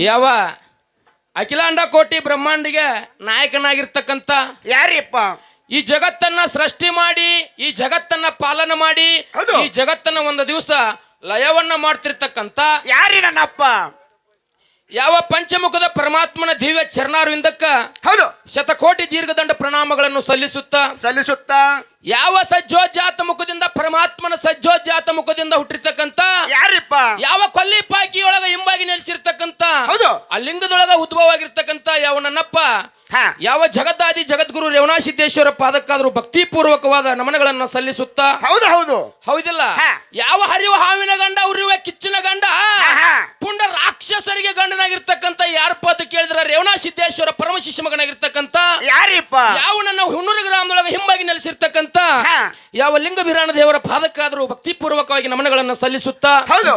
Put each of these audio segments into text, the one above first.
ಯಾವ ಅಖಿಲಾಂಡ ಕೋಟಿ ಬ್ರಹ್ಮಾಂಡಿಗೆ ನಾಯಕನಾಗಿರ್ತಕ್ಕಂಥ ಯಾರಿಪ್ಪ? ಈ ಜಗತ್ತನ್ನ ಸೃಷ್ಟಿ ಮಾಡಿ ಈ ಜಗತ್ತನ್ನ ಪಾಲನೆ ಮಾಡಿ ಹೌದು. ಈ ಜಗತ್ತನ್ನ ಒಂದು ದಿವಸ ಲಯವನ್ನ ಮಾಡ್ತಿರ್ತಕ್ಕಂಥ ಯಾರಿ ನನ್ನಪ್ಪ? ಯಾವ ಪಂಚಮುಖದ ಪರಮಾತ್ಮನ ದಿವ್ಯ ಚರಣಾರ್ವಿಂದಕ್ಕ ಹೌದು. ಶತಕೋಟಿ ದೀರ್ಘದಂಡ ಪ್ರಣಾಮಗಳನ್ನು ಸಲ್ಲಿಸುತ್ತಾ ಸಲ್ಲಿಸುತ್ತ. ಯಾವ ಸಜ್ಜೋಜಾತ ಮುಖದಿಂದ ಪರಮಾತ್ಮನ ಸಜ್ಜೋಜಾತ ಮುಖದಿಂದ ಹುಟ್ಟಿರ್ತಕ್ಕಂಥ ಯಾರಿಪ್ಪ? ಯಾವ ಕೊಲ್ಲಿ ಪಾಕಿಯೊಳಗ ಹಿಂಬಾಗಿ ನೆಲೆಸಿರ್ತಕ್ಕಂಥ ಹೌದು. ಆ ಲಿಂಗದೊಳಗ ಉದ್ಭವವಾಗಿರ್ತಕ್ಕಂಥ ಯಾವ ನನ್ನಪ್ಪ ಹಾ ಯಾವ ಜಗದಾದಿ ಜಗದ್ಗುರು ರೇವಣಾಸಿದ್ದೇಶ್ವರ ಭಕ್ತಿ ಭಕ್ತಿಪೂರ್ವಕವಾದ ನಮನಗಳನ್ನು ಸಲ್ಲಿಸುತ್ತಾ ಹೌದು ಹೌದು ಹೌದಿಲ್ಲ ಹಾ. ಯಾವ ಹರಿವ ಹಾವಿನ ಗಂಡ ಉರಿಯುವ ಕಿಚ್ಚಿನ ಗಂಡ ಹಾ. ಪುಂಡ ರಾಕ್ಷಸರಿಗೆ ಗಂಡನಾಗಿರ್ತಕ್ಕಂಥ ಯಾರಪ್ಪ ಅಂತ ಕೇಳಿದ್ರ ರೇವಣಾ ಸಿದ್ದೇಶ್ವರ ಪರಮ ಶಿಷ್ಯ ಮಗನಾಗಿರ್ತಕ್ಕಂಥ ಯಾರಿಪ್ಪ ಯಾವ ನನ್ನ ಹುಣ್ಣೂರು ಗ್ರಾಮದೊಳಗೆ ಹಿಂಬಾಗಿ ನೆಲೆಸಿರ್ತಕ್ಕಂಥ ಹಾ. ಯಾವ ಲಿಂಗ ಬಿರಾಣ ದೇವರ ಪಾದಕ್ಕಾದರೂ ಭಕ್ತಿಪೂರ್ವಕವಾಗಿ ನಮನಗಳನ್ನು ಸಲ್ಲಿಸುತ್ತಾ ಹೌದು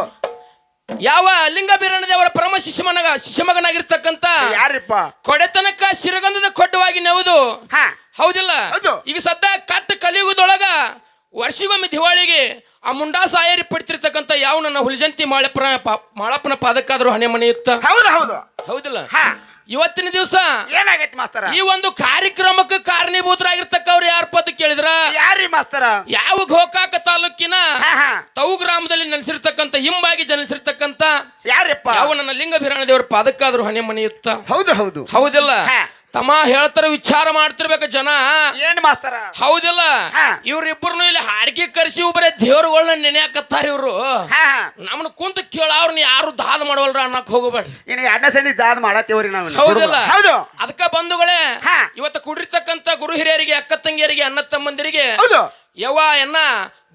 ಯಾವ ಲಿಂಗ ಬಿರಾಣ ದೇವರ ಪರಮ ಶಿಷ್ಯಮನಗ ಶಿಷ್ಯಮಗನಾಗಿರ್ತಕ್ಕಂಥ ಯಾರಿಪ್ಪ? ಕೊಡೆತನಕ ಶಿರಗಂಧದ ಕೊಡ್ಡವಾಗಿ ನೆವುದು. ಹಾ. ಹೌದಿಲ್ಲ? ಹೌದು. ಈಗ ಸದ್ದ ಕಟ್ಟ ಕಲಿಯುಗದೊಳಗ ವರ್ಷಿಗೊಮ್ಮೆ ದಿವಾಳಿಗೆ ಆ ಮುಂಡಾ ಸಾಯರಿ ಪಡ್ತಿರ್ತಕ್ಕಂತ ಯಾವ ನನ್ನ ಹುಲಿಜಂತಿ ಮಾಳಪ್ಪನ ಪಾ- ಮಾಳಪ್ಪನ ಪಾದಕ್ಕಾದ್ರೂ ಹಣೆ ಮನೆಯುತ್ತ ಹೌದು ಹೌದು. ಹೌದಿಲ್ಲ? ಹಾ. ಇವತ್ತಿನ ದಿವಸ ಏನಾಗೈತಿ ಮಾಸ್ತರ? ಈ ಒಂದು ಕಾರ್ಯಕ್ರಮಕ್ಕೆ ಕಾರಣೀಭೂತರಾಗಿರ್ತಕ್ಕವ್ರು ಯಾರ ಪದ ಕೇಳಿದ್ರ? ಯಾರಿ ಮಾಸ್ತರ? ಯಾವ ಗೋಕಾಕ ತಾಲೂಕಿನ ತವು ಗ್ರಾಮದಲ್ಲಿ ನೆಲೆಸಿರ್ತಕ್ಕಂಥ ಹಿಂಬಾಗಿ ಜನಿಸಿರ್ತಕ್ಕಂಥ ಯಾರಪ್ಪ? ಯಾವ ನನ್ನ ಲಿಂಗ ಬಿರಾಣ ದೇವರ ಪಾದಕ್ಕಾದ್ರೂ ಹಣೆ ಮನೆಯುತ್ತ ಹೌದು ಹೌದು. ಹೌದಿಲ್ಲ? ಹಾ. ತಮ್ಮ ಹೇಳ್ತಾರ ವಿಚಾರ ಮಾಡ್ತಿರ್ಬೇಕು ಜನ. ಏನ್ ಮಾಸ್ತಾರ? ಹೌದಿಲ್ಲ? ಹಾ. ಇವ್ರಿಬ್ಬರನ್ನು ಇಲ್ಲಿ ಹಾಡಿಗೆ ಕರೆಸಿ ಒಬ್ಬರೇ ದೇವ್ರಗಳನ್ನ ನೆನೆಯಾಕತ್ತಾರ ಇವ್ರು. ನಮ್ನ ಹಾ. ಕೇಳ ಕುಂತ ಕೇಳವ್ರನ್ನ ಯಾರು ದಾದ ಮಾಡವಲ್ರ ಅನ್ನಕ್ ಹೋಗಬೇಡ್ರಿ. ಇನ್ನು ಎರಡನೇ ಸಂದಿ ದಾದ್ ಮಾಡತ್ತೇವ್ರಿ ನಾವು. ಹೌದಿಲ್ಲ? ಹೌದು. ಅದಕ್ಕ ಬಂಧುಗಳೇ. ಇವತ್ತು ಕುಡಿರ್ತಕ್ಕಂತ ಗುರು ಹಿರಿಯರಿಗೆ ಅಕ್ಕ ತಂಗಿಯರಿಗೆ ಅಣ್ಣ ತಮ್ಮಂದಿರಿಗೆ ಯವ ಯವ್ವ ಎನ್ನ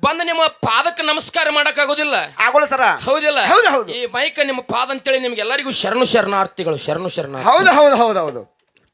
ಬಂದು ನಿಮ್ಮ ಪಾದಕ್ಕೆ ನಮಸ್ಕಾರ ಮಾಡಕ್ ಆಗೋದಿಲ್ಲ ಆಗೋಲ್ಲ ಸರ. ಹೌದಿಲ್ಲ? ಹೌದು, ಹೌದು. ಈ ಮೈಕ್ ನಿಮ್ಮ ಪಾದ ಅಂತೇಳಿ ನಿಮ್ಗೆ ಎಲ್ಲರಿಗೂ ಶರಣು ಶರಣಾರ್ಥಿಗಳು ಶರಣು ಶರಣ ಹೌದು ಹೌದು ಹೌದು ಹೌದು.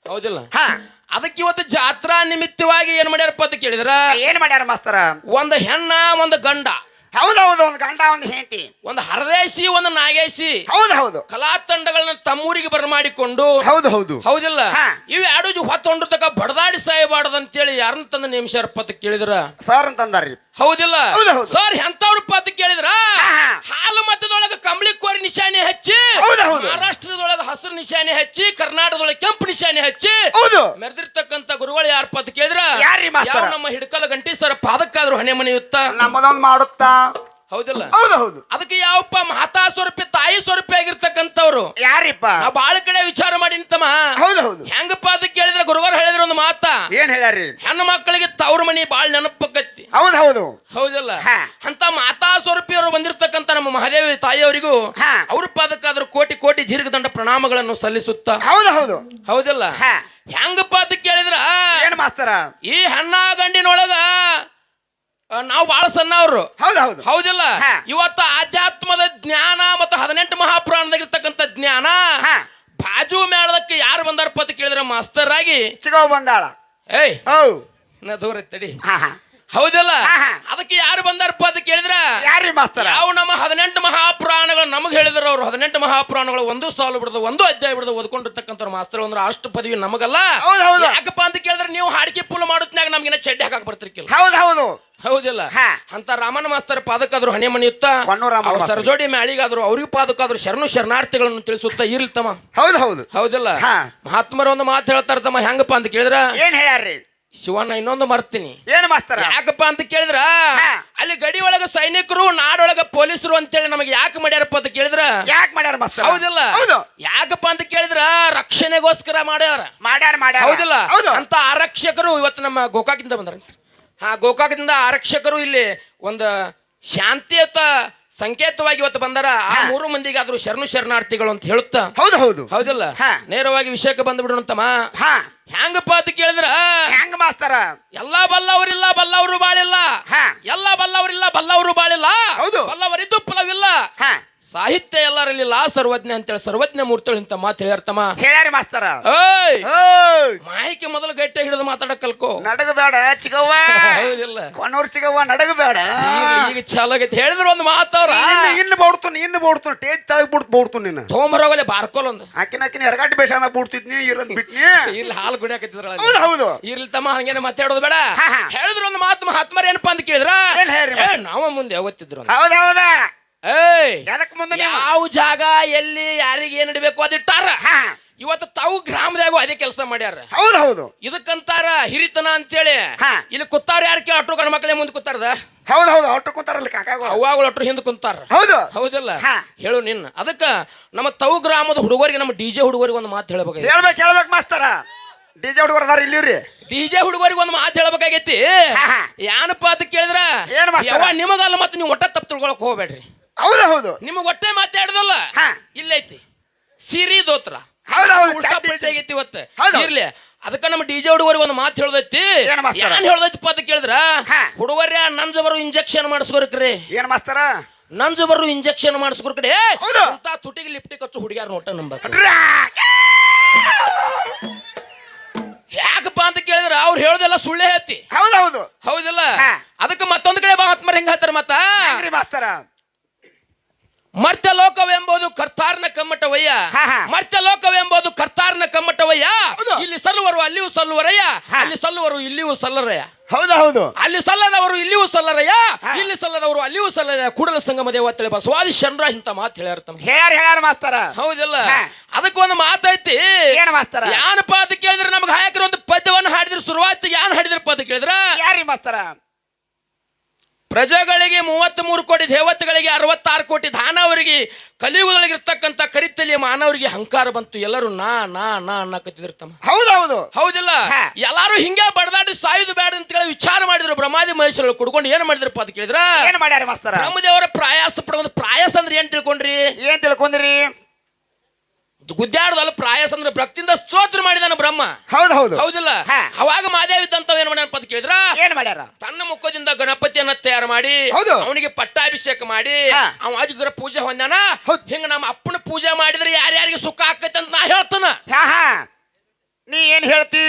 ಹೌದಿಲ್ಲ? ಹಾ. ಅದಕ್ಕೆ ಇವತ್ತು ಜಾತ್ರಾ ನಿಮಿತ್ತವಾಗಿ ಏನ್ ಮಾಡ್ಯಾರಪ್ಪ ಅಂತ ಕೇಳಿದ್ರ? ಏನ್ ಮಾಡ್ಯಾರ ಮಾಸ್ತರ? ಒಂದು ಹೆಣ್ಣ ಒಂದು ಗಂಡ. ಹೌದು ಹೌದು ಒಂದು ಗಂಡ ಒಂದು ಹೆಂಡತಿ. ಒಂದು ಹರದೇಶಿ ಒಂದು ನಾಗೇಶಿ. ಹೌದು ಹೌದು. ಕಲಾ ತಂಡಗಳನ್ನ ತಮ್ಮೂರಿಗೆ ಬರಮಾಡಿಕೊಂಡು ಹೌದು ಹೌದು. ಹೌದಿಲ್ಲ? ಹಾ. ಇವು ಎರಡು ಹೊತ್ತೊಂಡ್ರತಕ ಬಡದಾಡಿ ಸಾಯಬಾರ್ದು ಅಂತೇಳಿ ಯಾರನ್ನ ತಂದ ನೇಮಿಸ್ಯಾರಪ್ಪ ಅಂತ ಕೇಳಿದ್ರ? ಸರ್ ಅಂತಂದಾರ್ರಿ ಹೌದಿಲ್ಲ? ಹೌದು, ಹೌದು. ಸರ್ ಎಂತವ್ರ ಅಂತ ಕೇಳಿದ್ರ? ಹಾ, ಹಾ. ಹಾಲು ಮತದೊಳಗ ಕಂಬಳಿ ಕೋರಿ ನಿಶಾನೆ ಹಚ್ಚಿ ಹೌದು, ಹೌದು. ಮಹಾರಾಷ್ಟ್ರದೊಳಗ ಹಸಿರು ನಿಶಾನೆ ಹಚ್ಚಿ ಕರ್ನಾಟಕದೊಳಗೆ ಕೆಂಪು ನಿಶಾನೆ ಹಚ್ಚಿ ಹೌದು. ಮೆರೆದಿರ್ತಕ್ಕಂಥ ಗುರುಗಳು ಯಾರ ಅಂತ ಕೇಳಿದ್ರ? ಯಾರಿ ಮಾಸ್ತರ? ಯಾವ ನಮ್ಮ ಹಿಡ್ಕಲ ಗಂಟಿ ಸರ್ ಪಾದಕ್ಕಾದ್ರು ಹಣೆ ಮನೆಯುತ್ತ? ನಮ್ಮದೊಂದು ಮಾಡುತ್ತಾ? ಹೌದಿಲ್ಲ? ಹೌದು ಹೌದು. ಅದಕ್ಕೆ ಯಾವಪ್ಪ ಮಾತಾ ಸ್ವರೂಪಿ ತಾಯಿ ಸ್ವರೂಪಿ ಆಗಿರ್ತಕ್ಕಂಥವ್ರು? ಯಾರಿಪ್ಪ? ನಾ ಬಾಳ ಕಡೆ ವಿಚಾರ ಮಾಡಿ ತಮ್ಮ ಹೌದು ಹೌದು. ಹೆಂಗಪ್ಪ ಅದಕ್ಕೆ ಕೇಳಿದ್ರೆ ಗುರುವಾರ ಹೇಳಿದ್ರ ಒಂದು ಮಾತ. ಏನ್ ಹೇಳ್ಯಾರಿ? ಹೆಣ್ಣು ಮಕ್ಕಳಿಗೆ ತವ್ರ ಮನಿ ಬಾಳ್ ನೆನಪಕ್ಕತ್ತಿ. ಹೌದು ಹೌದು. ಹೌದಲ್ಲ? ಹಾ. ಅಂತ ಮಾತಾ ಸ್ವರೂಪಿಯವರು ಬಂದಿರತಕ್ಕಂತ ನಮ್ಮ ಮಹಾದೇವಿ ತಾಯಿಯವರಿಗೂ ಹಾ. ಅವ್ರ ಪಾದಕ್ಕಾದ್ರೂ ಕೋಟಿ ಕೋಟಿ ದೀರ್ಘದಂಡ ಪ್ರಣಾಮಗಳನ್ನು ಸಲ್ಲಿಸುತ್ತಾ. ಹೌದು ಹೌದು. ಹೌದಲ್ಲ? ಹಾ. ಹೆಂಗಪ್ಪ ಅದಕ್ಕೆ ಕೇಳಿದ್ರ? ಏನ್ ಮಾಸ್ತರ? ಈ ಹೆಣ್ಣ ಗಂಡಿನೊಳಗ ನಾವು ಬಹಳ ಸಣ್ಣವರು. ಹೌದು ಹೌದು. ಹೌದಿಲ್ಲ? ಇವತ್ತು ಇವತ್ತ ಆಧ್ಯಾತ್ಮದ ಜ್ಞಾನ ಮತ್ತು ಹದಿನೆಂಟು ಮಹಾಪುರಾಣದಾಗಿರ್ತಕ್ಕಂಥ ಜ್ಞಾನ ಹಾ. ಬಾಜು ಮೇಳದಕ್ಕೆ ಯಾರು ಬಂದಾರಪ್ಪ ಅಂತ ಕೇಳಿದ್ರೆ ಮಾಸ್ತರ್ ಆಗಿ ಬಂದಾಳ. ಏಯ್ ಹೌ. ನಾ ದೂರ ಇತ್ತಡಿ. ಹಾ ಹಾ. ಹೌದಲ್ಲ. ಅದಕ್ಕೆ ಯಾರು ಬಂದಾರಪ್ಪ ಅಂತ ಕೇಳಿದ್ರ ಯಾರಿ ಮಾಸ್ತರ? ಯಾವ ನಮ್ಮ ಹದಿನೆಂಟು ಮಹಾಪುರಾಣಗಳು ನಮಗೆ ಹೇಳಿದ್ರು ಅವ್ರು. ಹದಿನೆಂಟು ಮಹಾಪುರಾಣಗಳು ಒಂದು ಸಾಲು ಬಿಡದ ಒಂದು ಅಧ್ಯಾಯ ಬಿಡದ ಓದ್ಕೊಂಡಿರ್ತಕ್ಕಂಥ ಮಾಸ್ತರ್ ಅಂದ್ರೆ ಅಷ್ಟು ಪದವಿ ನಮಗಲ್ಲ. ಹೌದು, ಹೌದು. ಯಾಕಪ್ಪ ಅಂತ ಕೇಳಿದ್ರೆ ನೀವು ಹಾಡಿಕೆ ಪುಲ್ ಮಾಡುತ್ತಾಗ ನಮ್ಗಿನ ಚಡ್ಡಿ ಹಾಕಕ್ ಬರ್ತಿರ್ಕಿಲ್ಲ. ಹೌದು ಹೌದು. ಹೌದಿಲ್ಲ. ಅಂತ ರಾಮನ ಮಾಸ್ತರ್ ಪಾದಕ್ಕಾದ್ರು ಹಣೆ ಮಣಿಯುತ್ತ. ಸರ್ಜೋಡಿ ಮ್ಯಾಳಿಗಾದ್ರು ಅವ್ರಿಗೆ ಪಾದಕ್ಕಾದ್ರು ಶರಣು ಶರಣಾರ್ಥಿಗಳನ್ನು ತಿಳಿಸುತ್ತಾ ಇರ್ಲ್ತಮ್ಮ ಹೌದು ಹೌದು. ಹೌದಿಲ್ಲ. ಮಹಾತ್ಮರ ಒಂದು ಮಾತು ಹೇಳ್ತಾರ ತಮ್ಮ ಹೆಂಗಪ್ಪ ಅಂತ ಕೇಳಿದ್ರ ಏನ್ ಹೇಳ್ಯಾರಿ ಶಿವಣ್ಣ ಇನ್ನೊಂದು ಮರ್ತೀನಿ. ಏನು ಮಾಸ್ತರ? ಯಾಕಪ್ಪ ಅಂತ ಕೇಳಿದ್ರ. ಅಲ್ಲಿ ಗಡಿ ಒಳಗ ಸೈನಿಕರು ನಾಡೊಳಗ ಪೊಲೀಸರು ಅಂತೇಳಿ ನಮಗೆ ಯಾಕೆ ಮಾಡ್ಯಾರಪ್ಪ ಅಂತ ಕೇಳಿದ್ರ? ಯಾಕೆ ಮಾಡ್ಯಾರ ಮಾಸ್ತರ? ಹೌದಿಲ್ಲ. ಹೌದು. ಯಾಕಪ್ಪ ಅಂತ ಕೇಳಿದ್ರ? ರಕ್ಷಣೆಗೋಸ್ಕರ ಮಾಡ್ಯಾರ. ಮಾಡ್ಯಾರ ಮಾಡ್ಯಾರ. ಹೌದಿಲ್ಲ. ಹೌದು. ಅಂತ ಆರಕ್ಷಕರು ಇವತ್ತು ನಮ್ಮ ಗೋಕಾಕಿಂದ ಬಂದಾರ ಸರ್. ಹಾ ಗೋಕಾಕದಿಂದ ಆರಕ್ಷಕರು ಇಲ್ಲಿ ಒಂದು ಶಾಂತಿಯುತ ಸಂಕೇತವಾಗಿ ಇವತ್ತು ಬಂದಾರ ಆ ಮೂರು ಮಂದಿಗಾದ್ರೂ ಶರಣು ಶರಣಾರ್ಥಿಗಳು ಅಂತ ಹೇಳುತ್ತಾ? ಹೌದು ಹೌದು. ಹೌದಿಲ್ಲ. ನೇರವಾಗಿ ವಿಷಯಕ್ಕೆ ಬಂದ್ಬಿಡೋಣಂತಮ್ಮ. ತಮ್ಮ ಹೆಂಗಪ್ಪ ಅಂತ ಕೇಳಿದ್ರ? ಹೆಂಗ್ ಮಾಸ್ತಾರ? ಎಲ್ಲಾ ಬಲ್ಲವರಿಲ್ಲ ಬಲ್ಲವರು ಬಾಳಿಲ್ಲ. ಹಾ. ಎಲ್ಲ ಬಲ್ಲವರಿಲ್ಲ ಬಲ್ಲವರು ಬಾಳಿಲ್ಲ. ಹೌದು. ಬಲ್ಲವರಿದ್ದು ಫಲವಿಲ್ಲ. ಹಾ ಎಲ್ಲರಲ್ಲಿ ಲಾ ಸರ್ವಜ್ಞ ಅಂತೇಳಿ ಸರ್ವಜ್ಞ ಮೂರ್ತಳು ಇಂತ ಮಾತು ಹೇಳ್ಯಾರ್ತಮ್ಮ. ಹೇಳ್ಯಾರಿ ಮಾಸ್ತರ. ಏಯ್! ಓಯ್ ಮಾಹಿತಿ ಮೊದಲು ಗಟ್ಟಿ ಹಿಡಿದು ಮಾತಾಡಕ್ ಕಲ್ಕೋ. ನಡಗಬೇಡ ಚಿಗವ್ವ. ಹೌದಿಲ್ಲ. ಕೊನೂರ್ ಚಿಗವ್ವ ನಡಗಬೇಡ. ಈಗ ಈಗ ಆಗೈತಿ ಹೇಳಿದ್ರು ಒಂದು ಮಾತವ್ರ ಇನ್ನು ಇನ್ನು ಬೋಡ್ತು ಇನ್ನು ಬೋಡ್ತು. ಟೇಜ್ ತಳಗ್ ಬಿಡ್ತು ಬೋಡ್ತು ನೀನು ತೋಮರೋಗಲೆ ಬಾರ್ಕೋಲ್ ಒಂದು. ಆಕಿನ ಆಕಿನ ಎರಗಾಟಿ ಬೇಷಾನ ಬಿಡ್ತಿದ್ನಿ ಇರೋದ್ ಬಿಟ್ನಿ. ಇಲ್ಲಿ ಹಾಲು ಗುಡಿ ಹೌದು ಹೌದು. ಇರ್ಲಿ ತಮ್ಮ ಹಂಗೇನೆ ಮಾತಾಡೋದು ಬೇಡ. ಹಾ, ಹಾ. ಹೇಳಿದ್ರು ಒಂದು ಮಾತು ಮಹಾತ್ಮರ ಏನಪ್ಪಾ ಅಂತ ಕೇಳಿದ್ರ? ಏನ್ ಹೇಳ್ರಿ ಏ, ನಾವ ಮುಂದೆ ಯಾವತ್ತಿದ್ರು ಅಂತ. ಹೌದ್ ಹೌದಾ. ಏಯ್ ಎದಕ್ ಮುಂದೆ ನೀವು? ಯಾವ ಜಾಗ ಎಲ್ಲಿ ಯಾರಿಗೆ ಏನ್ ಇಡಬೇಕು ಅದಿಟ್ಟಾರ ಹಾ. ಇವತ್ತು ತಾವು ಗ್ರಾಮದಾಗೂ ಅದೇ ಕೆಲಸ ಮಾಡ್ಯಾರ. ಹೌದು ಹೌದು. ಇದಕ್ಕಂತಾರ ಹಿರಿತನ ಅಂತೇಳಿ. ಹಾ. ಇಲ್ಲಿ ಕೂತಾರ ಯಾರು ಕೇಳಿ ಅಟ್ರು ಗಂಡ ಮಕ್ಕಳೇ ಮುಂದೆ ಕುತ್ತಾರದ ಹೌದು ಹೌದು. ಅಟ್ರು ಕುಂತಾರಲ್ಲ ಕಾಕಾಗಳು. ಅವಾಗಳು ಅಟ್ರು ಹಿಂದೆ ಕುಂತಾರ. ಹೌದು. ಹೌದಿಲ್ಲ? ಹಾ. ಹೇಳು ನಿನ್ನ. ಅದಕ್ಕ ನಮ್ಮ ತವು ಗ್ರಾಮದ ಹುಡುಗರಿಗೆ ನಮ್ಮ ಡಿಜೆ ಹುಡುಗರಿಗೆ ಒಂದು ಮಾತು ಹೇಳ್ಬೇಕಾಗಿ ಹೇಳ್ಬೇಕು ಹೇಳ್ಬೇಕು ಮಾಸ್ತರ. ಡಿಜೆ ಹುಡುಗರು ಅದಾರ ಇಲ್ಲಿ ಡಿಜೆ ಹುಡುಗರಿಗೆ ಒಂದು ಮಾತು ಹೇಳ್ಬೇಕಾಗೈತಿ. ಹಾ, ಹಾ. ಏನಪ್ಪ ಅಂತ ಕೇಳಿದ್ರ? ಏನ್ ಮಾಸ್ತರ? ಯವ್ವ ನಿಮಗಲ್ಲ ಮತ್ತೆ ನೀವು ಒಟ್ಟ ತಪ್ಪು ತಿಳ್ಕೊಳಕ್ ಹೋಗ್ಬೇಡ್ರಿ. ಹೌದು ಹೌದು. ನಿಮ್ಗೆ ಒಟ್ಟೆ ಮಾತಾಡುದಲ್ಲ? ಹಾ. ಇಲ್ಲೈತಿ. ಸಿರಿ ದೋತ್ರ. ಹೌದು, ಹೌದು, ಉಲ್ಟಾ ಚಡ್ಡಿ ಆಗೈತಿ ಇವತ್ತು. ಹೌದು. ಇರ್ಲಿ. ಅದಕ್ಕ ನಮ್ಮ ಡಿಜೆ ಹುಡುಗರಿಗೆ ಒಂದು ಮಾತು ಹೇಳ್ದೈತಿ. ಏನ್ ಮಾಸ್ತರ? ಏನ್ ಹೇಳ್ದೈತಿಪ್ಪ ಅಂತ ಕೇಳಿದ್ರ? ಹಾ. ಹುಡುಗರ್ಯ ನಂಜ ಬರೋ ಇಂಜೆಕ್ಷನ್ ಮಾಡಿಸ್ಕೊರ್ಕ್ರಿ. ಏನ್ ಮಾಸ್ತರ? ನಂಜ ಬರು ಇಂಜೆಕ್ಷನ್ ಮಾಡಿಸ್ಕೊರಿ ಕಡೆ ಹೌದು. ಅಂತ ತುಟಿಗೆ ಲಿಪ್ಟಿಕ್ ಹಚ್ಚು ಹುಡುಗ್ಯಾರ ನೋಟ ನಂಬ ಡ್ರಾಕ್. ಯಾಕಪ್ಪ ಅಂತ ಕೇಳಿದ್ರ? ಅವ್ರು ಹೇಳ್ದೆಲ್ಲ ಸುಳ್ಳೇ ಹೇಳ್ತಿ ಹೌದು ಹೌದು. ಹೌದಿಲ್ಲ? ಹಾ. ಅದಕ್ಕೆ ಮತ್ತೊಂದ್ ಕಡೆ ಬಾ ಮತ್ ಹೆಂಗ ಹೇಳ್ತಾರ ಮತ್ತ? ಹೆಂಗ್ರಿ ಮಾಸ್ತರ? ಮರ್ತ್ಯ ಲೋಕವೆಂಬುದು ಕರ್ತಾರ್ನ ಕಮ್ಮಟವಯ್ಯ. ಮರ್ತ್ಯ ಲೋಕವೆಂಬುದು ಕರ್ತಾರ್ನ ಕಮ್ಮಟವಯ್ಯ. ಇಲ್ಲಿ ಸಲ್ಲುವರು ಅಲ್ಲಿಯೂ ಸಲ್ಲುವರಯ್ಯ. ಅಲ್ಲಿ ಸಲ್ಲುವರು ಇಲ್ಲಿಯೂ ಸಲ್ಲರಯ್ಯ. ಹೌದು ಹೌದು. ಅಲ್ಲಿ ಸಲ್ಲದವರು ಇಲ್ಲಿಯೂ ಸಲ್ಲರಯ್ಯ. ಇಲ್ಲಿ ಸಲ್ಲದವರು ಅಲ್ಲಿಯೂ ಸಲ್ಲರಯ್ಯ. ಕೂಡಲ ಸಂಗಮ ದೇವ ಅಂತೇಳಿ ಬಸವಾದಿ ಶರಣರ ಇಂತ ಮಾತು ಹೇಳ್ಯಾರ ತಮ್ಮ ಹೇಳ್ಯಾರ ಹೇಳ್ಯಾರ ಮಾಸ್ತರ. ಹೌದಿಲ್ಲ. ಅದಕ್ಕೊಂದು ಮಾತೈತಿ. ಏನ್ ಮಾಸ್ತರ? ಯಾನಪ್ಪ ಅಂತ ಕೇಳಿದ್ರೆ ನಮ್ಗೆ ಹಾಯಕರು ಒಂದು ಪದ್ಯವನ್ನು ಹಾಡಿದ್ರು ಶುರುವಾತಿಗೆ ಯಾನ್ ಹಾಡಿದ್ರಪ್ಪ ಅಂತ ಕೇಳಿದ್ರ? ಯಾರಿ ಮಾಸ್ತರ? ಪ್ರಜೆಗಳಿಗೆ ಮೂವತ್ತ್ ಮೂರು ಕೋಟಿ ದೇವತೆಗಳಿಗೆ ಅರವತ್ತಾರು ಕೋಟಿ ದಾನವರಿಗೆ ಕಲಿಯುಗದೊಳಗಿರ್ತಕ್ಕಂಥ ಕರಿತಲಿಯ ಮಾನವರಿಗೆ ಅಹಂಕಾರ ಬಂತು. ಎಲ್ಲರೂ ನಾ ನಾ ನಾ ಅನ್ನಕತ್ತಿದ್ರು ತಮ್ಮ. ಹೌದು ಹೌದು ಹೌದಿಲ್ಲ ಎಲ್ಲರೂ ಹಿಂಗೆ ಬಡದಾಡಿ ಸಾಯುದು ಬೇಡ ಅಂತ ಹೇಳಿ ವಿಚಾರ ಮಾಡಿದ್ರು. ಬ್ರಹ್ಮಾದಿ ಮಹೇಶ್ವರ ಕುಡ್ಕೊಂಡು ಏನ್ ಮಾಡಿದ್ರಪ್ಪ ಅಂತ ಕೇಳಿದ್ರ? ಏನ್ ಮಾಡ್ಯಾರ ಮಾಸ್ತರ? ದೇವರ ಪ್ರಾಯಾಸ ಪಡೋದು. ಪ್ರಯಾಸ ಅಂದ್ರೆ ಏನ್ ತಿಳ್ಕೊಂಡ್ರಿ? ಏನ್ ತಿಳ್ಕೊಂಡ್ರಿ? ಗುದ್ದಾಡದಲ್ಲ ಪ್ರಾಯಸ ಅಂದ್ರೆ ಭಕ್ತಿಯಿಂದ ಸ್ತೋತ್ರ ಮಾಡಿದಾನ ಬ್ರಹ್ಮ. ಹೌದು ಹೌದು. ಹೌದಿಲ್ಲ? ಹಾ. ಅವಾಗ ಮಾದೇವಿ ತಂತವ್ ಏನ್ ಮಾಡ್ಯಾನಪ್ಪ ಪದ ಕೇಳಿದ್ರ? ಏನ್ ಮಾಡ್ಯಾರ? ತನ್ನ ಮುಖದಿಂದ ಗಣಪತಿಯನ್ನ ತಯಾರು ಮಾಡಿ ಹೌದು. ಅವನಿಗೆ ಪಟ್ಟಾಭಿಷೇಕ ಮಾಡಿ ಹಾ. ಅವ ಅಜಗ್ರ ಪೂಜೆ ಹೊಂದಾನ ಹೌದು. ಹಿಂಗ ನಮ್ಮ ಅಪ್ಪನ ಪೂಜೆ ಮಾಡಿದ್ರೆ ಯಾರ್ಯಾರಿಗೆ ಸುಖ ಆಕೈತೆ ಅಂತ ನಾ ಹೇಳ್ತಾನ. ಹಾ ಹಾ. ನೀ ಏನ್ ಹೇಳ್ತಿ?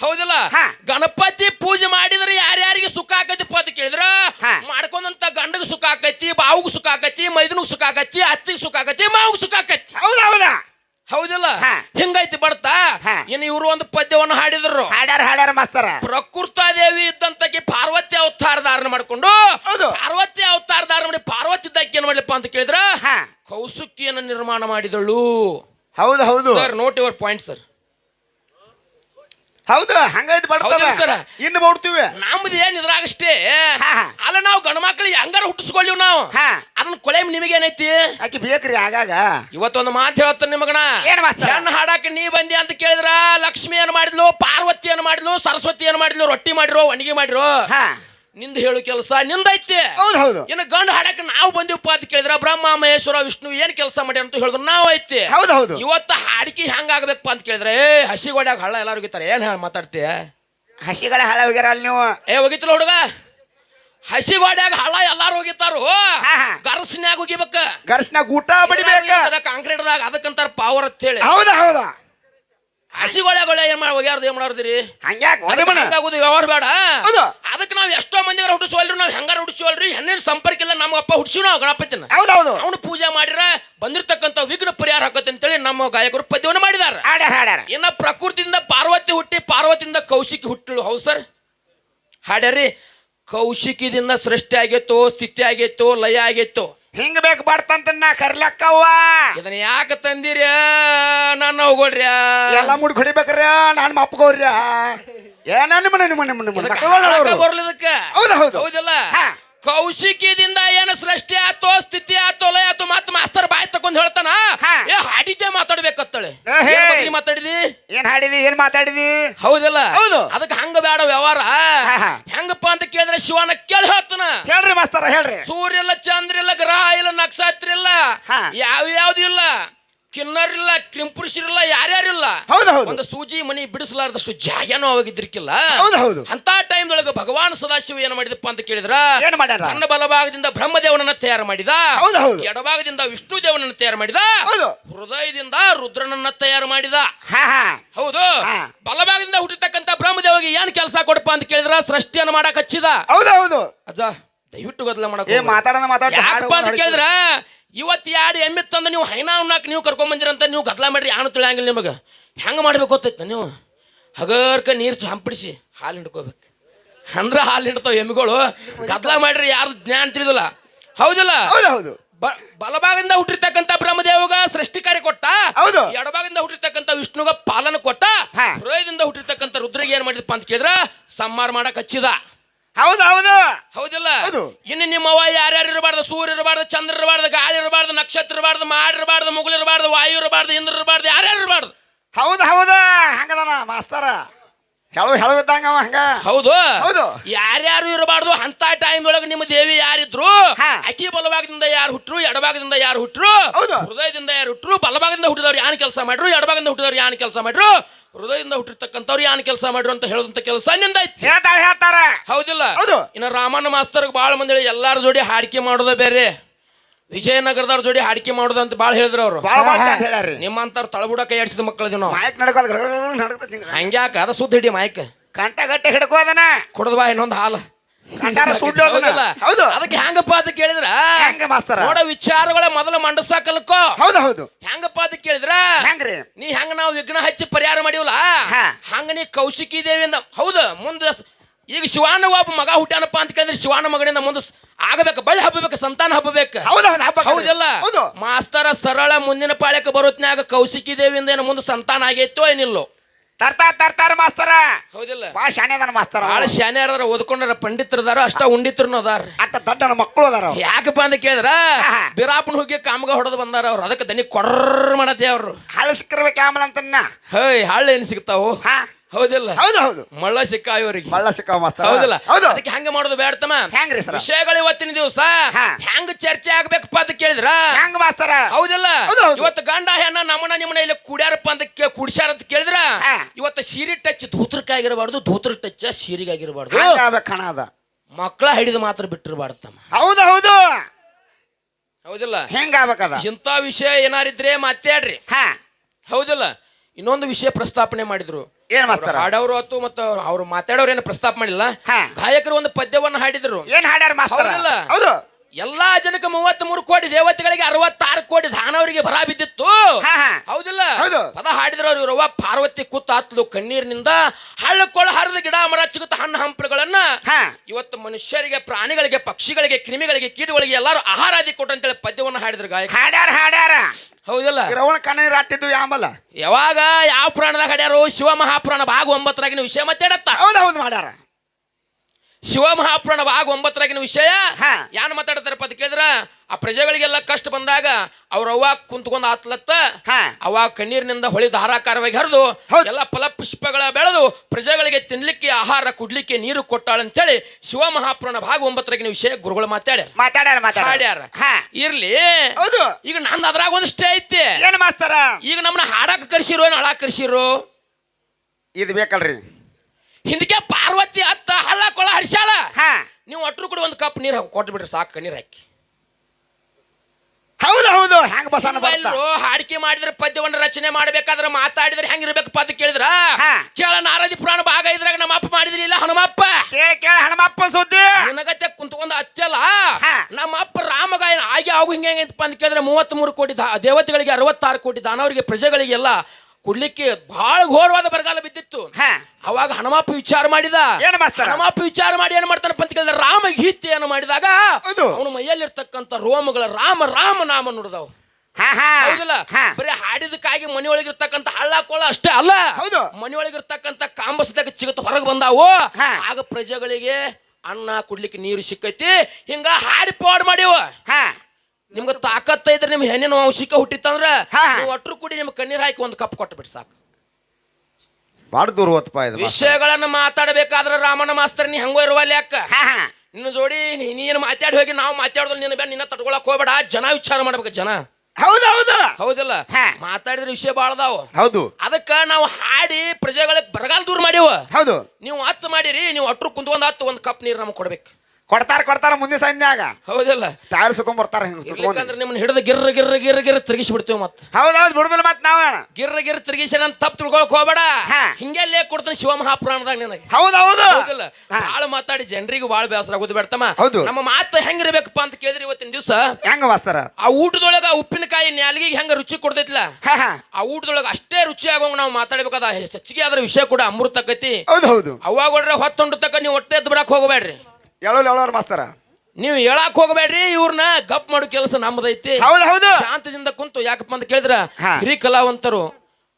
ಹೌದಿಲ್ಲ? ಹಾ. ಗಣಪತಿ ಪೂಜೆ ಮಾಡಿದ್ರೆ ಯಾರ್ಯಾರಿಗೆ ಸುಖ ಆಕೈತಿ ಪದ ಕೇಳಿದ್ರ? ಹಾ. ಮಾಡ್ಕೊಂಡಂತ ಗಂಡಗ್ ಸುಖ ಆಕೈತಿ ಬಾವುಗ ಸುಖ ಆಕೈತಿ ಮೈದನಿಗೆ ಸುಖ ಆಕೈತಿ ಅತ್ತಿಗೆ ಸುಖ ಆಕೈತಿ ಮಾವುಗ್ ಸುಖ ಆಕೈತಿ. ಹೌದು ಹೌದಾ. ಹೌದಿಲ್ಲ. ಹಿಂಗೈತಿ ಬರ್ತಾ. ಇನ್ನು ಇವರು ಒಂದು ಪದ್ಯವನ್ನು ಹಾಡಿದ್ರು. ಹಾಡ್ಯಾರ ಹಾಡ್ಯಾರ ಮಾಸ್ತರ. ಪ್ರಕೃತಾದೇವಿ ಇದ್ದಂತಕ್ಕೆ ಪಾರ್ವತಿ ಅವತಾರ ಧಾರಣ ಮಾಡ್ಕೊಂಡು. ಪಾರ್ವತಿ ಅವತಾರ ಧಾರಣ ಮಾಡಿ ಪಾರ್ವತಿ ಇದ್ದಕ್ಕೆ ಏನ್ ಮಾಡ್ಲಿಪ್ಪ ಅಂತ ಕೇಳಿದ್ರ? ಹಾ. ಕೌಸುಕಿಯನ್ನು ನಿರ್ಮಾಣ ಮಾಡಿದಳು. ಹೌದು ಹೌದು. Sir note your point sir ಹೌದು ಹಂಗೈತ್ ಬರ್ತಾರ ಸರ? ಇನ್ನು ನಮ್ದು ಏನ್ ಇದ್ರಾಗಷ್ಟೇ ಹಾ. ಅಲ್ಲ ನಾವು ಗಂಡು ಮಕ್ಳಿಗೆ ಹಂಗಾರ ಹುಟ್ಟಿಸ್ಕೊಳ್ಳಿವ್ ನಾವು? ಹಾ. ಅದನ್ನ ಕೊಳೆ ನಿಮಗೇನೈತಿ ಆಕಿ ಬೇಕ್ರಿ ಆಗಾಗ. ಇವತ್ತೊಂದು ಮಾತು ಹೇಳ್ತಾನೆ ನಿಮಗಣ. ಏನ್ ಮಾಸ್ತರ? ಹೆಣ್ಣು ಹಾಡಾಕ ನೀ ಬಂದಿ ಅಂತ ಕೇಳಿದ್ರ ಲಕ್ಷ್ಮಿ ಏನ್ ಮಾಡಿದ್ಲು ಪಾರ್ವತಿ ಏನ್ ಮಾಡಿದ್ಲು ಸರಸ್ವತಿ ಏನ್ ಮಾಡಿದ್ಲು ರೊಟ್ಟಿ ಮಾಡಿರೋ ಒಣಗಿ ಮಾಡಿರೋ? ಹಾ. ನಿಂದ ಹೇಳು ಕೆಲಸ ನಿಂದೈತೆ. ಹೌದು ಹೌದು. ಇನ್ನು ಗಂಡು ಹಾಡಕ್ಕೆ ನಾವು ಬಂದಿವಪ್ಪ ಅಂತ ಕೇಳಿದ್ರ ಬ್ರಹ್ಮ ಮಹೇಶ್ವರ ವಿಷ್ಣು ಏನ್ ಕೆಲಸ ಮಾಡ್ಯಾರ ಅಂತ ಹೇಳಿದ್ರು ನಾವು ಐತೆ. ಹೌದು ಹೌದು. ಇವತ್ತು ಹಾಡಿಕೆ ಹೆಂಗಾಗ್ಬೇಕು ಆಗ್ಬೇಕಪ್ಪ ಅಂತ ಕೇಳಿದ್ರೆ ಏ ಹಸಿಗೋಡ್ಯಾಗ ಹಳ್ಳ ಎಲ್ಲಾರು ಹೋಗಿತಾರೆ ಏನ್ ಹೇಳಿ ಮಾತಾಡ್ತೀಯ ಹಸಿಗಳ ಹಳ ಹೋಗ್ಯಾರ ಅಲ್ಲಿ ನೀವು. ಏ ಹೋಗಿತ್ತಲ್ಲ ಹುಡುಗ? ಹಸಿಗೋಡ್ಯಾಗ ಹಳ್ಳ ಎಲ್ಲಾರು ಹೋಗಿತ್ತಾರು ಹಾ, ಹಾ. ಗರಸ್ನ್ಯಾಗ ಹೋಗಿಬೇಕ. ಗರ್ಸ್ನಾಗ ಊಟ ಬಡಿಬೇಕ. ಕಾಂಕ್ರೀಟ್ದಾಗ ಅದಕ್ಕಂತಾರ ಪಾವರ್ ಅಂತ ಹೇಳಿ. ಹೌದಾ ಹೌದಾ. ಹಸಿಗೊಳೆಗೊಳೆ ಏನ್ ಮಾಡಿ ಹೋಗ್ಯಾರ್ದು ಏನ್ ಮಾಡೋದ್ರಿ ಹಂಗ್ಯಾಕ ವ್ಯವಹಾರ ಬೇಡ. ಹೌದು. ಅದಕ್ಕೆ ನಾವು ಎಷ್ಟೋ ಮಂದಿ ಹುಟ್ಟಿಸೋಲ್ರಿ ನಾವು ಹೆಂಗಾರ ಹುಟ್ಟಿಸೋಲ್ರಿ ಹೆಣ್ಣಿನ ಸಂಪರ್ಕ ಇಲ್ಲ ನಮ್ಮ ಅಪ್ಪ ಹುಟ್ಟಿಸಿವ್ ನಾವು ಗಣಪತಿನ. ಹೌದು ಅವನು ಪೂಜೆ ಮಾಡಿರ ಬಂದಿರ್ತಕ್ಕಂಥ ವಿಘ್ನ ಪರಿಹಾರ ಆಕತ್ತೆ ಅಂತೇಳಿ ನಮ್ಮ ಗಾಯಕರು ಪದ್ಯವನ್ನು ಮಾಡಿದಾರ. ಹಾಡ್ಯಾರ ಹಾಡ್ಯಾರ. ಇನ್ನ ಪ್ರಕೃತಿಯಿಂದ ಪಾರ್ವತಿ ಹುಟ್ಟಿ ಪಾರ್ವತಿಯಿಂದ ಕೌಶಿಕಿ ಹುಟ್ಟಳು ಹೌದು ಸರ್? ಹಾಡ್ಯಾರಿ ಕೌಶಿಕಿದಿಂದ ಸೃಷ್ಟಿ ಆಗೈತೋ ಸ್ಥಿತಿ ಆಗೈತೋ ಲಯ ಆಗೈತೋ. ಹಿಂಗ ಬೇಕು ಬರ್ತಂತ ನಾ ಕರ್ಲಕ್ಕವ್ವ. ಇದನ್ನ ಯಾಕೆ ತಂದಿರ ನನ್ನ ಹೋಗೋಳ್ರಿ ಎಲ್ಲ ಮುಡ್ ಹೊಡಿಬೇಕ್ರ ನಾನ್ ಮಪ್ಪಗೋರ್ಯ ಏನ ನಿಮ್ಮ ನಿಮ್ಮ ನಿಮ್ಮ ಬರ್ಲಿದಕ್ಕ ಹೌದು ಹೌದು. ಹೌದಿಲ್ಲ? ಹಾ. ಕೌಶಿಕಿದಿಂದ ಏನು ಸೃಷ್ಟಿ ಆತೋ ಸ್ಥಿತಿ ಆತೋ ಲಯ ಆತೋ ಮತ್ ಮಾಸ್ತರ್ ಬಾಯ್ ತಕೊಂಡ್ ಹೇಳ್ತಾನ. ಏ ಹಾಡಿದ್ದೆ ಮಾತಾಡ್ಬೇಕತ್ತಳೆ? ಮಾತಾಡಿದಿ? ಏನ್ ಹಾಡಿದಿ ಏನ್ ಮಾತಾಡಿದಿ? ಹೌದಲ್ಲ? ಹೌದು. ಅದಕ್ಕೆ ಹಂಗ ವ್ಯವಹಾರ. ಹೆಂಗಪ್ಪ ಅಂತ ಕೇಳಿದ್ರೆ ಶಿವನ ಕೇಳಿ ಹೇಳ್ತಾನ ಹೇಳ್ರಿ ಮಾಸ್ತರ ಹೇಳ್ರಿ ಸೂರ್ಯ ಇಲ್ಲ ಚಂದ್ರ ಇಲ್ಲ ಗ್ರಹ ಇಲ್ಲ ನಕ್ಷತ್ರ ಇಲ್ಲ. ಯಾವ ಯಾವ್ದು ಇಲ್ಲ ಕಿನ್ನರ್ ಇಲ್ಲ ಕಿಂಪುರುಷರಿಲ್ಲ ಯಾರ್ಯಾರಿಲ್ಲ. ಹೌದು ಹೌದು. ಒಂದು ಸೂಜಿ ಮನಿ ಬಿಡಿಸಲಾರದಷ್ಟು ಜಾಗನೂ ಅವಾಗಿದ್ದಿರ್ಕಿಲ್ಲ ಹೌದು ಹೌದು. ಅಂತ ಟೈಮ್ ಒಳಗೆ ಭಗವಾನ್ ಸದಾಶಿವ ಏನ್ ಮಾಡಿದಪ್ಪ ಅಂತ ಕೇಳಿದ್ರ? ಏನ್ ಮಾಡ್ಯಾರ? ತನ್ನ ಬಲಭಾಗದಿಂದ ಬ್ರಹ್ಮದೇವನನ್ನ ತಯಾರು ಮಾಡಿದ? ಹೌದು ಹೌದು. ಎಡಭಾಗದಿಂದ ವಿಷ್ಣು ದೇವನನ್ನ ತಯಾರು ಮಾಡಿದ? ಹೌದು. ಹೃದಯದಿಂದ ರುದ್ರನನ್ನ ತಯಾರು ಮಾಡಿದ? ಹಾ ಹಾ. ಹೌದು. ಬಲಭಾಗದಿಂದ ಹುಟ್ಟಿರ್ತಕ್ಕಂತ ಬ್ರಹ್ಮದೇವಿಗೆ ಏನ್ ಕೆಲಸ ಕೊಡಪ್ಪ ಅಂತ ಕೇಳಿದ್ರ? ಸೃಷ್ಟಿಯನ್ನು ಮಾಡಕ್ ಹಚ್ಚಿದ? ಹೌದು ಹೌದು. ಅಜ್ಜ ದಯವಿಟ್ಟು ಗದ್ಲ ಮಾಡಕ್. ಮಾತಾಡೋಣ ಮಾತಾಡ ಕೇಳಿದ್ರ? ಇವತ್ತು ಯಾರು ಎಮ್ಮೆ ತಂದು ನೀವು ಹೈನಾ ಉಣ್ಣಾಕ ನೀವು ಕರ್ಕೊಂಬಂದಿರಂತ ಬಂದಿರಂತ ನೀವು ಗದ್ಲ ಮಾಡಿರಿ ಯಾನು ತಿಳಿಯಂಗಿಲ್ಲ ನಿಮಗೆ. ಹೆಂಗೆ ಮಾಡ್ಬೇಕು ಗೊತ್ತೈತೆ ನೀವು? ಹಗರ್ಕ ನೀರು ಹಂಪಿಡಿಸಿ ಹಾಲು ಹಿಂಡ್ಕೋಬೇಕು. ಅಂದ್ರೆ ಹಾಲು ಹಿಂಡ್ತಾವ ಎಮ್ಮಿಗಳು. ಗದ್ದಲ ಮಾಡ್ರಿ ಯಾರು ಜ್ಞಾನ ತಿಳಿದಿಲ್ಲ. ಹೌದಿಲ್ಲ? ಹೌದು ಬಲಭಾಗದಿಂದ ಹುಟ್ಟಿರ್ತಕ್ಕಂಥ ಬ್ರಹ್ಮದೇವಗ ಸೃಷ್ಟಿಕಾರಿ ಕೊಟ್ಟ ಹೌದು. ಎಡಭಾಗದಿಂದ ಹುಟ್ಟಿರ್ತಕ್ಕಂಥ ವಿಷ್ಣುಗ ಪಾಲನ ಕೊಟ್ಟ. ಹೃದಯದಿಂದ ಹುಟ್ಟಿರ್ತಕ್ಕಂಥ ರುದ್ರಿಗೆ ಏನ್ ಮಾಡಿದಪ್ಪ ಅಂತ ಕೇಳಿದ್ರೆ ಸಂಹಾರ ಮಾಡಕ್ ಹಚ್ಚಿದ. ಹೌದು ಹೌದು. ಹೌದಿಲ್ಲ? ಹೌದು. ಇನ್ನು ನಿಮ್ಮವ್ವ ಯಾರ್ಯಾರು ಇರಬಾರ್ದು ಸೂರ್ಯ ಇರಬಾರ್ದು ಚಂದ್ರ ಇರಬಾರ್ದು ಗಾಳಿ ಇರಬಾರ್ದು ನಕ್ಷತ್ರ ಇರಬಾರ್ದು ಮಾಡ್ ಇರಬಾರ್ದು ಮುಗುಲ್ ಇರಬಾರ್ದು ವಾಯು ಇರಬಾರ್ದು ಇಂದ್ರ ಇರಬಾರ್ದು ಯಾರ್ಯಾರು ಇರಬಾರ್ದು? ಹೌದು ಹೌದು. ಹಂಗದಾನ ಮಾಸ್ತರ? ಹೇಳು ಹೇಳು ಇದ್ದಂಗ ಅವ ಹಂಗ ಹೌದು ಹೌದು. ಯಾರ್ಯಾರು ಇರಬಾರ್ದು ಅಂತ ಟೈಮ್ ಒಳಗೆ ನಿಮ್ಮ ದೇವಿ ಯಾರಿದ್ರು ಹಾ. ಅಕ್ಕಿ ಬಲಭಾಗದಿಂದ ಯಾರು ಹುಟ್ರು ಎಡಭಾಗದಿಂದ ಯಾರು ಹುಟ್ರು ಹೌದು. ಹೃದಯದಿಂದ ಯಾರು ಹುಟ್ರು ಬಲಭಾಗದಿಂದ ಹುಟ್ಟಿದವ್ರು ಯಾನ್ ಕೆಲಸ ಮಾಡ್ರು ಎಡಭಾಗದಿಂದ ಹುಟ್ಟಿದವ್ರು ಯಾನ್ ಕೆಲಸ ಮಾಡ್ರು ಹೃದಯದಿಂದ ಹುಟ್ಟಿರ್ತಕ್ಕಂಥವ್ರು ಯಾನ್ ಕೆಲಸ ಮಾಡ್ರು ಅಂತ ಹೇಳುವಂತ ಕೆಲಸ ನಿಂದ ಐತಿ ಹೇಳ್ತಾಳ ಹೇಳ್ತಾರ ಹೌದಿಲ್ಲ ಹೌದು. ಇನ್ನು ರಾಮಣ್ಣ ಮಾಸ್ತರ್ಗೆ ಭಾಳ ಮಂದಿ ಎಲ್ಲಾರ ಜೋಡಿ ಹಾಡಿಕೆ ಮಾಡೋದೇ ಬೇರೆ ವಿಜಯನಗರದವ್ರ ಜೋಡಿ ಹಾಡಿಕೆ ಮಾಡೋದು ಅಂತ ಭಾಳ ಹೇಳಿದ್ರು ಅವರು. ಬಾಳ ಬಾಳ ಚಂದ ಹೇಳ್ಯಾರಿ ನಿಮ್ಮಂತವ್ರು ತಳಬುಡ ಕೈ ಆಡಿಸಿದ ಮಕ್ಕಳದಿ ನಾವು ಮಾಯಕ್ ನಡ್ಕೊಲ್ ನಡ್ಕೊತ ಹಂಗ್ಯಾಕ? ಅದ ಸುದ್ದಿ ಹಿಡಿ ಮಾಯಕ್. ಕಂಟ ಗಟ್ಟೆ ಹಿಡ್ಕೋ ಅದನ್ನ. ಕುಡ್ದ ಬಾ ಇನ್ನೊಂದು ಹಾಲು. ಸುಡ್ಲು ಅದನ್ನ. ಹೌದು. ಅದಕ್ಕೆ ಹೆಂಗಪ್ಪ ಅಂತ ಕೇಳಿದ್ರ? ಹೆಂಗ ಮಾಸ್ತರ? ನೋಡ ವಿಚಾರಗಳ ಮೊದಲು ಮಂಡಸ್ತಾ ಕಲ್ಕೋ. ಹೌದು ಹೌದು. ಹೆಂಗಪ್ಪ ಅಂತ ಕೇಳಿದ್ರ? ಹೆಂಗ್ರಿ ನೀ ಹೆಂಗ ನಾವು ವಿಘ್ನ ಹಚ್ಚಿ ಪರಿಹಾರ ಮಾಡಿವಲ್ಲ? ಹಾ. ಹಂಗ ನೀ ಕೌಶಿಕಿ ದೇವಿಯಿಂದ ಹೌದು ಮುಂದೆ ಈಗ ಶಿವಾನ ಒಬ್ಬ ಮಗ ಹುಟ್ಟಾನಪ್ಪ ಅಂತ ಕೇಳಿದ್ರೆ ಶಿವಾನ ಮಗನಿಂದ ಮುಂದೆ ಆಗಬೇಕು ಬಳ್ಳಿ ಹಬ್ಬಬೇಕು ಸಂತಾನ ಹಬ್ಬಬೇಕು. ಹೌದು ಹೌದು ಹಬ್ಬ ಹೌದಲ್ಲ? ಹೌದು. ಮಾಸ್ತರ ಸರಳ ಮುಂದಿನ ಪಾಳ್ಯಕ್ಕೆ ಬರುತ್ತಾಗ ಕೌಶಿಕಿ ದೇವಿಯಿಂದ ಏನು ಮುಂದೆ ಸಂತಾನ ಆಗೈತೋ ಏನಿಲ್ಲೋ. ತರ್ತಾರ ತರ್ತಾರ ಮಾಸ್ತರ. ಹೌದಿಲ್ಲ? ಭಾಳ ಶಾಣೆ ಅದಾನ ಮಾಸ್ತರ. ಭಾಳ ಶಾನ್ಯಾರ ಓದ್ಕೊಂಡಾರ ಪಂಡಿತರದಾರ ಅಷ್ಟ ಉಂಡಿತ್ರನು ಅದಾರ. ಅಟ್ಟ ದಡ್ಡನ ಮಕ್ಕಳು ಅದಾರ ಅವ್ರು. ಯಾಕಪ್ಪ ಅಂತ ಕೇಳಿದ್ರ? ಆಹಾ. ಬಿರಾಪನ ಹೋಗಿ ಕಾಮಗ ಹೊಡೆದು ಬಂದಾರ ಅವ್ರು. ಅದಕ್ಕೆ ದನಿ ಕೊಡ್ರ ಮಾಡತ್ತೆ ಅವ್ರು. ಹಳ್ಳ ಸಿಕ್ಕಿರ್ಬೇಕು ಆಮೇಲೆ ಅಂತನ್ನ. ಹೇಯ್ ಹಾಳು ಏನ್ ಸಿಗ್ತಾವು? ಹಾ. ಹೌದಿಲ್ಲ? ಹೌದು ಹೌದು. ಮಳ್ಳ ಸಿಕ್ಕ ಇವ್ರಿಗೆ ಮಳ್ಳ ಸಿಕ್ಕಾವ ಮಸ್ತ ಹೌದಿಲ್ಲ? ಹೌದು. ಅದಕ್ಕೆ ಹೆಂಗ ಮಾಡೋದು ಬೇಡ್ತಮ್ಮ ಹೆಂಗ್ರಿ ಸರ್? ವಿಷಯಗಳು ಇವತ್ತಿನ ದಿವಸ. ಹಾ. ಹೆಂಗ್ ಚರ್ಚೆ ಆಗ್ಬೇಕಪ್ಪ ಅಂತ ಕೇಳಿದ್ರ? ಹೆಂಗ್ ಮಾಸ್ತರ? ಹೌದಿಲ್ಲ? ಹೌದು, ಹೌದು. ಇವತ್ತು ಗಂಡ ಹೆಣ್ಣ ನಮ್ಮನ ನಿಮ್ಮನ ಇಲ್ಲಿ ಕುಡ್ಯಾರಪ್ಪ ಅಂತ ಕೇ- ಕುಡ್ಸ್ಯಾರ ಅಂತ ಕೇಳಿದ್ರ? ಹಾ. ಇವತ್ತು ಸೀರೆ ಟಚ್ ಧೂತ್ರಕ್ಕಾಗಿರಬಾರ್ದು ಧೂತ್ರ ಟಚ್ ಸೀರೆಗಾಗಿರಬಾರ್ದು. ಹಂಗ ಆಗ್ಬೇಕು ಕಣ ಅದ. ಮಕ್ಕಳ ಹಿಡಿದು ಮಾತ್ರ ಬಿಟ್ಟಿರಬಾರ್ದು ತಮ್ಮ. ಹೌದು ಹೌದು. ಹೌದಿಲ್ಲ? ಹೆಂಗ್ ಆಗ್ಬೇಕದ ಇಂಥ ವಿಷಯ ಏನಾರಿದ್ರೆ ಮಾತಾಡ್ರಿ. ಹಾ. ಹೌದಿಲ್ಲ? ಇನ್ನೊಂದು ವಿಷಯ ಪ್ರಸ್ತಾಪನೆ ಮಾಡಿದ್ರು. ಏನ್ ಮಾಸ್ತರ? ಹಾಡವರು ಆತು ಮತ್ತ ಅವ್ರು ಮಾತಾಡೋರು ಏನು ಪ್ರಸ್ತಾಪ ಮಾಡಿಲ್ಲ. ಗಾಯಕರು ಒಂದು ಪದ್ಯವನ್ನ ಹಾಡಿದ್ರು. ಏನ್ ಹಾಡ್ಯಾರ ಮಾಸ್ತರ? ಹೌದಲ್ಲ? ಹೌದು. ಎಲ್ಲಾ ಜನಕ್ಕೆ ಮೂವತ್ತ್ ಮೂರು ಕೋಟಿ ದೇವತೆಗಳಿಗೆ ಅರವತ್ತಾರು ಕೋಟಿ ದಾನವರಿಗೆ ಬರ ಬಿದ್ದಿತ್ತು. ಹಾ, ಹಾ. ಹೌದಿಲ್ಲ? ಹೌದು. ಪದ ಹಾಡಿದ್ರು ಅವ್ರು ಪಾರ್ವತಿ ಪಾರ್ವತಿ ಕೂತ ಹತ್ತಲು ಕಣ್ಣೀರಿನಿಂದ ಕೊಳ ಹರಿದ ಗಿಡ ಮರ ಚಿಗುತ್ತ ಹಣ್ಣು ಹಂಪಲುಗಳನ್ನ ಹಾ. ಇವತ್ತು ಮನುಷ್ಯರಿಗೆ ಪ್ರಾಣಿಗಳಿಗೆ ಪಕ್ಷಿಗಳಿಗೆ ಕ್ರಿಮಿಗಳಿಗೆ ಕೀಟಗಳಿಗೆ ಎಲ್ಲಾರು ಆಹಾರಾದಿ ಕೊಟ್ರು ಅಂತೇಳಿ ಪದ್ಯವನ್ನು ಹಾಡಿದ್ರು ಗಾಯಕ ಹಾಡ್ಯಾರ ಹಾಡ್ಯಾರ. ಹೌದಿಲ್ಲ? ರವಣ ಕಣ್ಣೀರ್ ಆಟಿದ್ದು ಆಮಲ್ಲ ಯಾವಾಗ ಯಾವ ಪುರಾಣದಾಗ ಹಾಡ್ಯಾರು ಶಿವ ಮಹಾಪುರಾಣ ಭಾಗ ಒಂಬತ್ತರಾಗಿನ ವಿಷಯ ಮತ್ತೆ ಹೌದು ಹೌದು ಮಾಡ್ಯಾರ ಶಿವ ಮಹಾಪುರಾಣ ಭಾಗ ಒಂಬತ್ತರಾಗಿನ ವಿಷಯ? ಹಾ. ಯಾನ್ ಮಾತಾಡ್ತಾರಪ್ಪ ಅಂತ ಕೇಳಿದ್ರ? ಆ ಪ್ರಜೆಗಳಿಗೆಲ್ಲ ಕಷ್ಟ ಬಂದಾಗ ಅವ್ರ ಅವ್ವ ಕುಂತ್ಕೊಂಡ್ ಆತ್ಲತ್ತ ಹಾ. ಅವ ಕಣ್ಣೀರಿನಿಂದ ಹೊಳಿ ಧಾರಾಕಾರವಾಗಿ ಹರಿದು. ಎಲ್ಲ ಫಲ ಪುಷ್ಪಗಳ ಬೆಳೆದು ಪ್ರಜೆಗಳಿಗೆ ತಿನ್ಲಿಕ್ಕೆ ಆಹಾರ ಕುಡ್ಲಿಕ್ಕೆ ನೀರು ಕೊಟ್ಟಾಳ ಅಂತೇಳಿ ಶಿವ ಮಹಾಪುರಾಣ ಭಾಗ ಒಂಬತ್ತರಾಗಿನ ವಿಷಯ ಗುರುಗಳು ಮಾತಾಡ್ಯಾರ. ಮಾತಾಡ್ಯಾರ ಮಾತಾಡ್ಯಾರ. ಹಾ. ಇರ್ಲಿ. ಹೌದು. ಈಗ ನಂದು ಅದ್ರಾಗ ಒಂದಷ್ಟೇ ಐತಿ. ಏನ್ ಮಾಸ್ತಾರ? ಈಗ ನಮ್ಮನ್ನ ಹಾಡಕ್ ಕರ್ಸಿರೋ ಏನ್ ಹಾಡಾಕ ಕರ್ಸಿರೋ? ಇದು ಬೇಕಲ್ರಿ. ಹಿಂದಕ್ಕೆ ಪಾರ್ವತಿ ಅತ್ತ ಹಳ್ಳ ಕೊಳ ಹರಿಸಾಳ ಹಾ. ನೀವು ಒಟ್ಟರು ಕೂಡ ಒಂದು ಕಪ್ ನೀರು ಕೊಟ್ಟು ಬಿಡ್ರಿ ಸಾಕು ನೀರು ಹಾಕಿ. ಹೌದು ಹೌದು ಹೆಂಗ್ ಬಸನ ಎಲ್ಲರೂ ಹಾಡಿಕೆ ಮಾಡಿದ್ರೆ ಪದ್ಯವನ್ನು ರಚನೆ ಮಾಡ್ಬೇಕಾದ್ರೆ ಮಾತಾಡಿದ್ರೆ ಹೆಂಗಿರ್ಬೇಕಪ್ಪ ಅಂತ ಕೇಳಿದ್ರ? ಹಾ. ಕೇಳ ನಾರದಿ ಪುರಾಣ ಭಾಗ ಇದ್ರಾಗ ನಮ್ಮ ಅಪ್ಪ ಮಾಡಿದ್ರಿ ಇಲ್ಲ ಹನುಮಪ್ಪ? ಕೇಳ ಕೇಳ ಹನುಮಪ್ಪ ಸುದ್ದಿ. ನಿನಗತ್ತೆ ಕುಂತ್ಕೊಂಡು ಅತ್ತಲ್ಲ ಹಾ. ನಮ್ಮ ಅಪ್ಪ ರಾಮಗಾಯನ ಆಗಿ ಆಗು ಹಿಂಗೆ ಹೆಂಗೈತಪ್ಪ ಅಂತ ಕೇಳಿದ್ರೆ ಮೂವತ್ತ್ ಮೂರು ಕೋಟಿ ದೇವತೆಗಳಿಗೆ ಅರವತ್ತಾರು ಕೋಟಿ ದಾನವರಿಗೆ ಪ್ರಜೆಗಳಿಗೆಲ್ಲ ಕುಡ್ಲಿಕ್ಕೆ ಬಹಳ ಘೋರವಾದ ಬರಗಾಲ ಬಿದ್ದಿತ್ತು. ಹಾ. ಅವಾಗ ಹನುಮಪ್ಪ ವಿಚಾರ ಮಾಡಿದ. ಏನ್ ಮಾಸ್ತರ? ಹನುಮಪ್ಪ ವಿಚಾರ ಮಾಡಿ ಏನ್ ಮಾಡ್ತಾನಪ್ಪ ಅಂತ ಕೇಳಿದ್ರೆ ರಾಮ ಗೀತೆಯನ್ನು ಮಾಡಿದಾಗ. ಅವನ ಮೈಯಲ್ಲಿರ್ತಕ್ಕಂಥ ರೋಮಗಳ ರಾಮ ರಾಮ ನಾಮ ನುಡಿದವು. ಹೌದಿಲ್ಲ? ಬರೀ ಹಾಡಿದಕ್ಕಾಗಿ ಮನೆಯೊಳಗಿರ್ತಕ್ಕಂಥ ಹಳ್ಳ ಕೊಳ ಅಷ್ಟೇ ಅಲ್ಲ. ಹೌದು. ಮನೆಯೊಳಗಿರ್ತಕ್ಕಂಥ ಕಾಂಬಸದಾಗ ಚಿಗತ್ ಹೊರಗೆ ಬಂದಾವು. ಆಗ ಪ್ರಜೆಗಳಿಗೆ ಅನ್ನ ಕುಡ್ಲಿಕ್ಕೆ ನೀರು ಸಿಕ್ಕೈತಿ. ಹಿಂಗ ಹಾಡಿ ಪಾಡ್ ಮಾಡಿವ ಹಾ. ನಿಮ್ಗೆ ತಾಕತ್ತ ಇದ್ರೆ ನಿಮ್ ಹೆಣ್ಣಿನ ವಂಶಿಕ ಹುಟ್ಟಿತ್ತಂದ್ರ ಹಾ. ನೀವು ಒಟ್ರು ಕೂಡಿ ನಿಮ್ ಕಣ್ಣೀರ್ ಹಾಕಿ ಒಂದು ಕಪ್ ಕೊಟ್ಟು ಬಿಟ್ಟು ಸಾಕು. ಬಾಳ ದೂರ ಇದು. ವಿಷಯಗಳನ್ನ ಮಾತಾಡಬೇಕಾದ್ರೆ ರಾಮಣ್ಣ ಮಾಸ್ತರ್ ನೀ ಹಂಗೋ ಇರುವಲ್ಲಿ ಯಾಕ? ಹಾ ಹಾ. ನಿನ್ನ ಜೋಡಿ ನೀ- ನೀನು ಮಾತಾಡಿ ಹೋಗಿ ನಾವು ಮಾತಾಡೋದು ನಿನ್ನ ಬೇಡ ನಿನ್ನ ತಡ್ಕೊಳಕ್ ಹೋಗ್ಬೇಡ. ಜನ ವಿಚಾರ ಮಾಡ್ಬೇಕು ಜನ. ಹೌದು ಹೌದು. ಹೌದಿಲ್ಲ? ಹಾ. ಮಾತಾಡಿದ್ರೆ ವಿಷಯ ಬಾಳ ಅದಾವ. ಹೌದು. ಅದಕ್ಕ ನಾವು ಹಾಡಿ ಪ್ರಜೆಗಳಿಗೆ ಬರಗಾಲ ದೂರ ಮಾಡೀವ. ಹೌದು. ನೀವು ಹತ್ತು ಮಾಡಿರಿ ನೀವು ಅಟ್ರು ಕುಂತ್ಕೊಂಡ್ ಹತ್ತು ಒಂದು ಕಪ್ ನೀರು ನಮಗೆ ಕೊಡ್ಬೇಕು. ಕೊಡ್ತಾರ ಕೊಡ್ತಾರ ಮುಂದೆ ಸಂಧ್ಯಾಗ ಹೌದಿಲ್ಲ? ಟೈರ್ ಸುಕೊಂಡ್ಬರ್ತಾರ ಹಿಂಗ್ ಸುತ್ಕೊಂಡ್ ನಿಮ್ಮನ್ನ ಹಿಡಿದು ಗಿರ್ರ ಗಿರ್ರ ಗಿರ್ರ ಗಿರ್ರ ತಿರುಗಿಸಿ ಬಿಡ್ತೇವೆ ಮತ್ತೆ. ಹೌದೌದು ಹೌದು ಬಿಡುದಿಲ್ಲ ಮತ್ ನಾವ ಗಿರ್ರ ಗಿರ್ ತಿರುಗಿಸಿ ನಾನು ತಪ್ಪು ತಿಳ್ಕೊಳಕ್ ಹೋಗ್ಬೇಡ. ಹಿಂಗೆ ಲೇ ಕೊಡ್ತಾನೆ ಶಿವ ಮಹಾಪುರಾಣದಾಗ ನಿನಗೆ. ಹೌದೌದು. ಹೌದು ಹೌದಿಲ್ಲ ಭಾಳ ಮಾತಾಡಿ ಜನರಿಗೆ ಭಾಳ ಬೇಸರ ಆಗೋದು ಬೇಡ್ತಮ್ಮ. ಹೌದು. ನಮ್ಮ ಮಾತು ಹೆಂಗಿರ್ಬೇಕಪ್ಪ ಅಂತ ಕೇಳಿದ್ರಿ ಇವತ್ತಿನ ದಿವಸ ಹೆಂಗ ವಾಸ್ತಾರ ಆ ಊಟದೊಳಗ ಉಪ್ಪಿನಕಾಯಿ ನ್ಯಾಲ್ಗಿಗೆ ಹೆಂಗ ರುಚಿ ಹಾ ಆ ಊಟದೊಳಗ ಅಷ್ಟೇ ರುಚಿ ಆಗೋಂಗ ನಾವು ಮಾತಾಡ್ಬೇಕಾದ ಹೆಚ್ಚಿಗೆ ಆದ್ರ ವಿಷಯ ಕೂಡ ಅಮೃತ ಆಕೈತಿ ಹೌದು ಹೌದು. ಅವಾಗ ಹೊಟ್ಟೆ ಹೊತ್ತೊಂಡು ತಕ್ಕ ನೀವು ಹೊಟ್ಟೆ ಎದ್ದು ಬಿಡಕ್ ಹೋಗಬೇಡ್ರಿ. ಎಳೋಲ್ ಎಳೋರ್ ಮಾಸ್ತರ ನೀವು ಹೇಳಕ್ ಹೋಗಬೇಡ್ರಿ ಇವ್ರನ್ನ ಗಪ್ ಮಾಡೋ ಕೆಲಸ ನಮ್ದೈತಿ ಹೌದು ಹೌದು ಶಾಂತದಿಂದ ಕುಂತು ಯಾಕಪ್ಪ ಅಂತ ಕೇಳಿದ್ರ ಹಾ. ಹಿರಿ ಕಲಾವಂತರು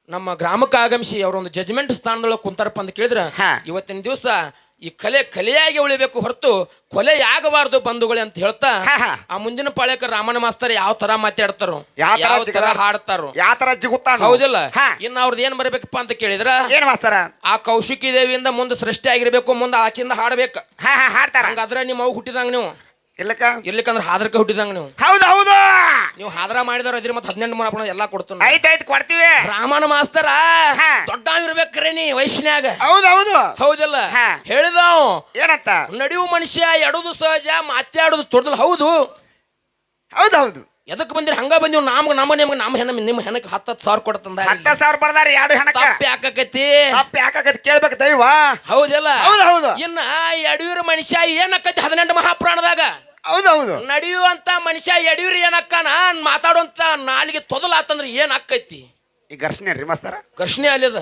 ನಮ್ಮ ಗ್ರಾಮಕ್ಕೆ ಆಗಮಿಸಿ ಅವರೊಂದು ಜಜ್ಮೆಂಟ್ ಸ್ಥಾನದೊಳಗೆ ಕುಂತಾರಪ್ಪ ಅಂತ ಕೇಳಿದ್ರ ಹಾ. ಇವತ್ತಿನ ದಿವಸ ಈ ಕಲೆ ಕಲೆಯಾಗಿ ಉಳಿಬೇಕು ಹೊರತು ಕೊಲೆ ಆಗಬಾರ್ದು ಬಂಧುಗಳೇ ಅಂತ ಹೇಳ್ತಾ. ಆ ಮುಂದಿನ ಪಾಳ್ಯಕ ರಾಮನ ಮಾಸ್ತರ್ ಯಾವ ತರ ಮಾತಾಡ್ತಾರೋ ಯಾವ ತರ ಹಾಡ್ತಾರ ತರ ಹಾಡ್ತಾರೋ. ಯಾವ ತರ ಜಿಗುತ್ತಾ ಹೌದಿಲ್ಲ. ಇನ್ನ ಅವ್ರದ್ದು ಏನ್ ಬರಬೇಕಪ್ಪ ಅಂತ ಕೇಳಿದ್ರ? ಏನ್ ಮಾಸ್ತಾರ? ಆ ಕೌಶಿಕಿ ದೇವಿಯಿಂದ ಮುಂದೆ ಸೃಷ್ಟಿ ಆಗಿರ್ಬೇಕು ಮುಂದೆ ಆಕಿಂದ ಹಾಡ್ಬೇಕು. ಹಾ ಹಾ ಹಾಡ್ತಾರ. ಹಂಗಾದ್ರೆ ನಿಮ್ಮ ಅವು ಹುಟ್ಟಿದಂಗ ನೀವು. ಇಲ್ಲಕ ಇರ್ಲಿಕ್ಕಂದ್ರೆ ಹಾದ್ರಕ್ಕೆ ಹುಟ್ಟಿದಂಗ ನೀವು. ಹೌದು ಹೌದು. ನೀವು ಹಾದ್ರ ಮಾಡಿದವ್ರು ಇದ್ರಿ ಮತ್ತೆ ಹದಿನೆಂಟು ಮೂರ ಎಲ್ಲಾ ಕೊಡ್ತಾನೆ ಆಯ್ತು ಆಯ್ತು ಕೊಡ್ತೀವಿ. ರಾಮನ ಮಾಸ್ತರ. ದೊಡ್ಡ ಇರ್ಬೇಕ್ರೆ ನೀ ವಯಸ್ಸಿನ್ಯಾಗ. ಹೌದು ಹೌದು. ಹೌದಿಲ್ಲ. ಹೇಳಿದವ್. ನಡಿವು ನಡೆಯುವ ಮನುಷ್ಯ ಎಡುದು ಸಹಜ ಮಾತಾಡುದು ತೊಡ್ದಲ್. ಹೌದು. ಹೌದು ಹೌದು. ಎದಕ್ ಬಂದಿರಿ? ಹಂಗ ಬಂದಿವ್. ನಮ್ಗೆ ನಮ್ಮ ನಿಮ್ಗೆ ನಮ್ಮ ಹೆಣ್ಣ ನಿಮ್ಮ ಹೆಣಕ್ಕೆ ಹತ್ತು ಸಾವಿರ ಕೊಡ್ತಂದ ಹತ್ತ ಸಾವಿರ ಪಡ್ದಾರ ಎರಡು ಹೆಣಕ್ಕೆ ತಪ್ಪಿ ಹಾಕಕೈತಿ ತಪ್ಪಿ ಯಾಕಾಗತ್ ಕೇಳ್ಬೇಕು ದೈವ. ಹೌದಿಲ್ಲ? ಹೌದು ಹೌದು. ಇನ್ನ ಯಡಿಯೂರು ಮನುಷ್ಯ ಏನಕ್ಕೈತಿ ಹದಿನೆಂಟು ಮಹಾಪುರಾಣದಾಗ? ಹೌದು ಹೌದು. ನಡೆಯುವಂತ ಮನುಷ್ಯ ಯಡಿಯೂರು ಏನಕ್ಕನ ಮಾತಾಡುವಂತ ನಾಲಿಗೆ ತೊದಲಾತಂದ್ರೆ ಏನ್ ಅಕ್ಕೈತಿ ಈ ಘರ್ಷಣೆ ರೀ ಮಸ್ತಾರ. ಘರ್ಷಣೆ ಅಲ್ಲಿದ.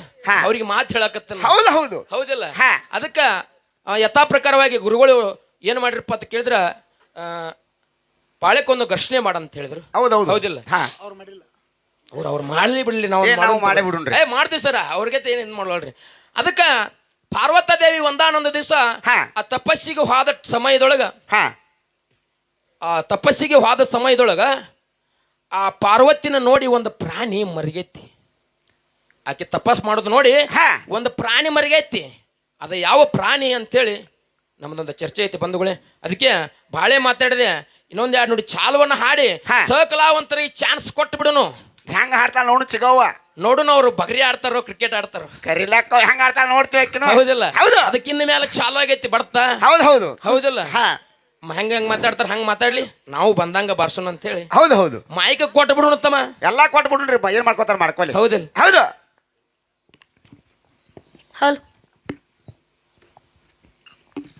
ಅವ್ರಿಗೆ ಮಾತು ಹೇಳಕತ್ತಲ್ಲ. ಹೌದು ಹೌದು. ಹೌದಿಲ್ಲ. ಅದಕ್ಕ ಯಥಾ ಪ್ರಕಾರವಾಗಿ ಗುರುಗಳು ಏನು ಮಾಡಿರಪ್ಪ ಅಂತ ಕೇಳಿದ್ರ ಪಾಳ್ಯಕ್ಕೊಂದು ಘರ್ಷಣೆ ಮಾಡಂತ ಹೇಳಿದ್ರು. ಹೌದು ಹೌದು ಹೌದಿಲ್ಲ? ಹಾ. ಅವ್ರು ಅವ್ರು ಮಾಡಲಿ ಬಿಡ್ಲಿ ನಾವು ಏ, ನಾವು ಮಾಡೇ ಬಿಡುನ್ರಿ. ಏ ಮಾಡ್ತೀವಿ ಸರ್ ಅವ್ರಿಗೆ ಏನ್ ಮಾಡ್ಲೋಳ್ರಿ ಅದಕ್ಕೆ ಅದಕ್ಕ ಪಾರ್ವತ ದೇವಿ ಒಂದಾನೊಂದು ದಿವಸ ಹಾ. ಆ ತಪಸ್ಸಿಗೆ ಹೋದ ಸಮಯದೊಳಗ ಹಾ. ಆ ತಪಸ್ಸಿಗೆ ಹೋದ ಸಮಯದೊಳಗ ಆ ಪಾರ್ವತಿನ ನೋಡಿ ಒಂದು ಪ್ರಾಣಿ ಮರಿಗೈತಿ. ಆಕೆ ತಪಸ್ ಮಾಡೋದು ನೋಡಿ ಹಾ. ಒಂದು ಪ್ರಾಣಿ ಮರಿಗೈತಿ. ಅದು ಯಾವ ಪ್ರಾಣಿ ಅಂತೇಳಿ ನಮ್ದೊಂದು ಚರ್ಚೆ ಐತಿ ಬಂಧುಗಳೇ. ಅದಕ್ಕೆ ಬಾಳೆ ಮಾತಾಡಿದೆ ಇನ್ನೊಂದ್ ಎರಡು ನೋಡಿ ಚಾಲುವನ್ನ ಹಾಡಿ ಹಾ. ಸಹಕಲಾವಂತರಿಗೆ ಚಾನ್ಸ್ ಕೊಟ್ಟು ಬಿಡುನು ಹೆಂಗ ಹಾಡ್ತಾ ನೋಡು ಚಿಗವ್ವ. ನೋಡುನು ಅವ್ರು ಬಗರಿ ಆಡ್ತಾರೋ ಕ್ರಿಕೆಟ್ ಆಡ್ತಾರೋ. ಕರಿಲಕ್ಕ ಹೆಂಗ ಆಡ್ತಾ ನೋಡ್ತೀವಿ ಆಕಿನು. ಹೌದಿಲ್ಲ. ಹೌದು. ಅದಕ್ಕಿನ್ನ ಮೇಲೆ ಚಾಲು ಆಗೈತಿ ಬರ್ತಾ. ಹೌದು ಹೌದು. ಹೌದಿಲ್ಲ. ಹಾ. ಹೆಂಗ ಹೆಂಗ್ ಮಾತಾಡ್ತಾರ ಹಂಗ್ ಮಾತಾಡ್ಲಿ. ನಾವು ಬಂದಂಗ ಅಂತ ಹೇಳಿ ಹೌದು ಹೌದು. ಮಾಯ್ಕ ಕೊಟ್ಟು ಬಿಡೋಣ ತಮ್ಮ. ಎಲ್ಲಾ ಕೊಟ್ಬಿಡ್ರಿ ಏನ್ ಮಾಡ್ಕೋತಾರ ಮಾಡ್ಕೊಳ್ಳಿ. ಹೌದಿಲ್ಲ. ಹೌದು. ಹಲೋ.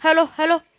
Hello hello.